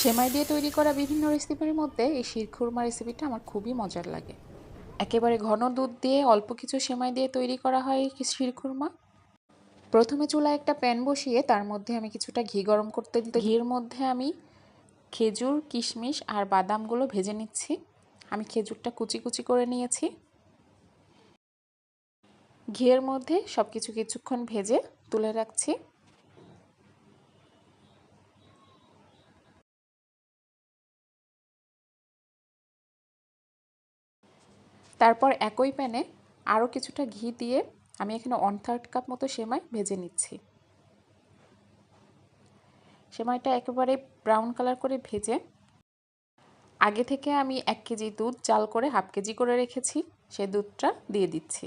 সেমাই দিয়ে তৈরি করা বিভিন্ন রেসিপির মধ্যে এই শিরখুরমা রেসিপিটা আমার খুবই মজার লাগে। একেবারে ঘন দুধ দিয়ে অল্প কিছু সেমাই দিয়ে তৈরি করা হয় এই শিরখুরমা প্রথমে চুলায় একটা প্যান বসিয়ে তার মধ্যে আমি কিছুটা ঘি গরম করতে দিতে ঘির মধ্যে আমি খেজুর, কিশমিশ আর বাদামগুলো ভেজে নিচ্ছি। আমি খেজুরটা কুচি কুচি করে নিয়েছি। ঘিয়ের মধ্যে সব কিছু কিছুক্ষণ ভেজে তুলে রাখছি। তারপর একই প্যানে আরও কিছুটা ঘি দিয়ে আমি এখানে ওয়ান থার্ড কাপ মতো সেমাই ভেজে নিচ্ছি। সেমাইটা একেবারে ব্রাউন কালার করে ভেজে আগে থেকে আমি এক কেজি দুধ চাল করে হাফ কেজি করে রেখেছি সেই দুধটা দিয়ে দিচ্ছি।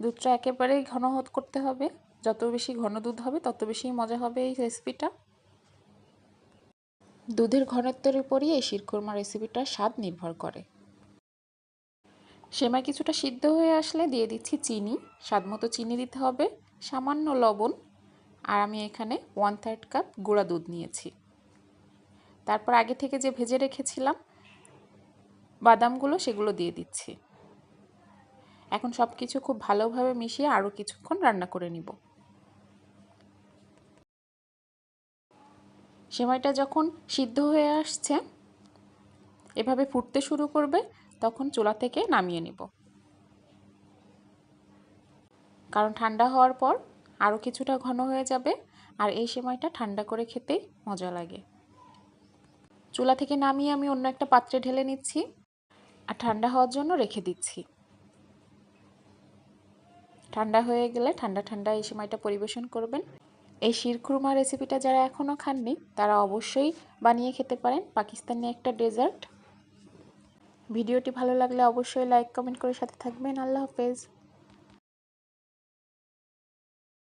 দুধটা একেবারেই ঘন করতে হবে, যত বেশি ঘন দুধ হবে তত বেশি মজা হবে এই রেসিপিটা দুধের ঘনত্বের উপরই এই শিরখুরমা রেসিপিটার স্বাদ নির্ভর করে। সেমাই কিছুটা সিদ্ধ হয়ে আসলে দিয়ে দিচ্ছি চিনি, স্বাদ মতো চিনি দিতে হবে, সামান্য লবণ, আর আমি এখানে ওয়ান থার্ড কাপ গুঁড়া দুধ নিয়েছি। তারপর আগে থেকে যে ভেজে রেখেছিলাম, বাদামগুলো সেগুলো দিয়ে দিচ্ছি। এখন সব কিছু খুব ভালোভাবে মিশিয়ে আরও কিছুক্ষণ রান্না করে নিব। সেমাইটা যখন সিদ্ধ হয়ে আসছে এভাবে ফুটতে শুরু করবে, তখন চুলা থেকে নামিয়ে নিব। কারণ ঠান্ডা হওয়ার পর আরও কিছুটা ঘন হয়ে যাবে, আর এই সেমাইটা ঠান্ডা করে খেতেই মজা লাগে। চুলা থেকে নামিয়ে আমি অন্য একটা পাত্রে ঢেলে নিচ্ছি, আর ঠান্ডা হওয়ার জন্য রেখে দিচ্ছি। ঠান্ডা হয়ে গেলে ঠান্ডা ঠান্ডা এই সেমাইটা পরিবেশন করবেন। এই শিরখুরমা রেসিপিটা যারা এখনও খাননি, তারা অবশ্যই বানিয়ে খেতে পারেন। পাকিস্তানি একটা ডেজার্ট। ভিডিওটি ভালো লাগলে অবশ্যই লাইক কমেন্ট করে সাথে থাকবেন। আল্লাহ হাফেজ।